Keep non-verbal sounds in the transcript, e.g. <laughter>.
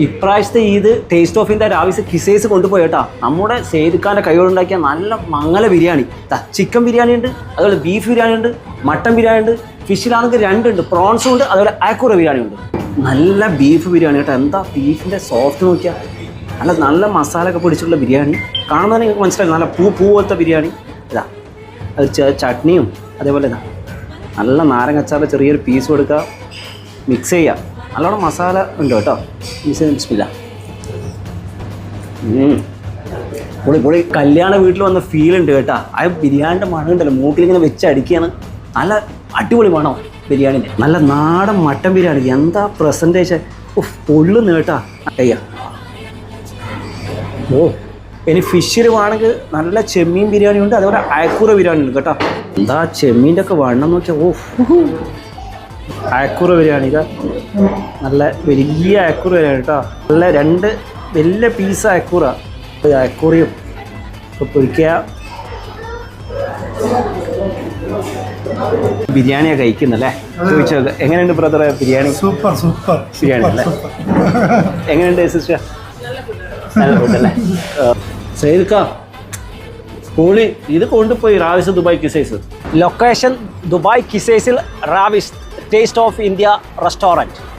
ഇപ്രാവശ്യത്തെ Eid taste of India രാവിലെ കിസേസ് കൊണ്ടുപോയി കേട്ടാ. നമ്മുടെ സേതുക്കാന്റെ കൈകൊണ്ടുണ്ടാക്കിയ നല്ല മംഗല ബിരിയാണി. ചിക്കൻ ബിരിയാണി ഉണ്ട് അതുപോലെ ബീഫ് ബിരിയാണി ഉണ്ട് മട്ടൻ ബിരിയാണി ഉണ്ട് ഫിഷിലാണെങ്കിൽ രണ്ടുണ്ട് പ്രോൺസും ഉണ്ട് അതുപോലെ ആക്കൂറ ബിരിയാണി ഉണ്ട്. നല്ല ബീഫ് ബിരിയാണി കേട്ടോ. എന്താ ബീഫിന്റെ സോഫ്റ്റ് നോക്കിയാൽ നല്ല നല്ല മസാല ഒക്കെ പിടിച്ചിട്ടുള്ള ബിരിയാണി. കാണുമ്പോൾ നിങ്ങൾക്ക് മനസ്സിലായി നല്ല പൂ പൂ പോലത്തെ ബിരിയാണി. ഇതാ അത് ചട്നിയും അതേപോലെ ഇതാ നല്ല നാരങ്ങച്ചാറിൽ ചെറിയൊരു പീസ് കൊടുക്കുക. മിക്സ് ചെയ്യുക. നല്ലോണം മസാല ഉണ്ട് കേട്ടോ? ചെയ്ത് ബിസ്മില്ല. പൊളി പൊളി കല്യാണ വീട്ടിൽ വന്ന ഫീൽ ഉണ്ട് കേട്ടാ. ആ ബിരിയാണിന്റെ മണം ഉണ്ടല്ലോ മൂക്കിലിങ്ങനെ വെച്ച് അടിക്കുകയാണ് നല്ല അടിപൊളി മണം ബിരിയാണിന്റെ നല്ല നാടൻ മട്ടൻ ബിരിയാണി എന്താ പ്രസന്റേഷൻ പൊള്ളുന്നു കേട്ടാ. അയ്യ. ഓ ഇനി ഫിഷിൽ വേണമെങ്കിൽ നല്ല ചെമ്മീൻ ബിരിയാണി ഉണ്ട് അതേപോലെ അയക്കൂറ ബിരിയാണി ഉണ്ട് കേട്ടോ. എന്താ ചെമ്മീന്റെ ഒക്കെ വണ്ണം നോക്കിയാൽ ഓ അയക്കൂറ ബിരിയാണി നല്ല വലിയ അയക്കൂറ് ബിരിയാണി കേട്ടോ. നല്ല രണ്ട് വലിയ പീസ് അയക്കൂറ. അയക്കൂറിയും. പൊരിക്കുക. ബിരിയാണിയാണ് കഴിക്കുന്നല്ലേ? ചോദിച്ചോ എങ്ങനെയുണ്ട് ബ്രദറെ ബിരിയാണി? Super super. ബിരിയാണി അല്ലേ? എങ്ങനെയുണ്ട് സിസ്റ്റർ? നല്ല ഫുഡല്ലേ <laughs> സൈദ്ക്ക. പൊളി ഇത് കൊണ്ടുപോയി Ravis Dubai Qusais. Location Dubai കിസൈസിൽ Ravis taste of India restaurant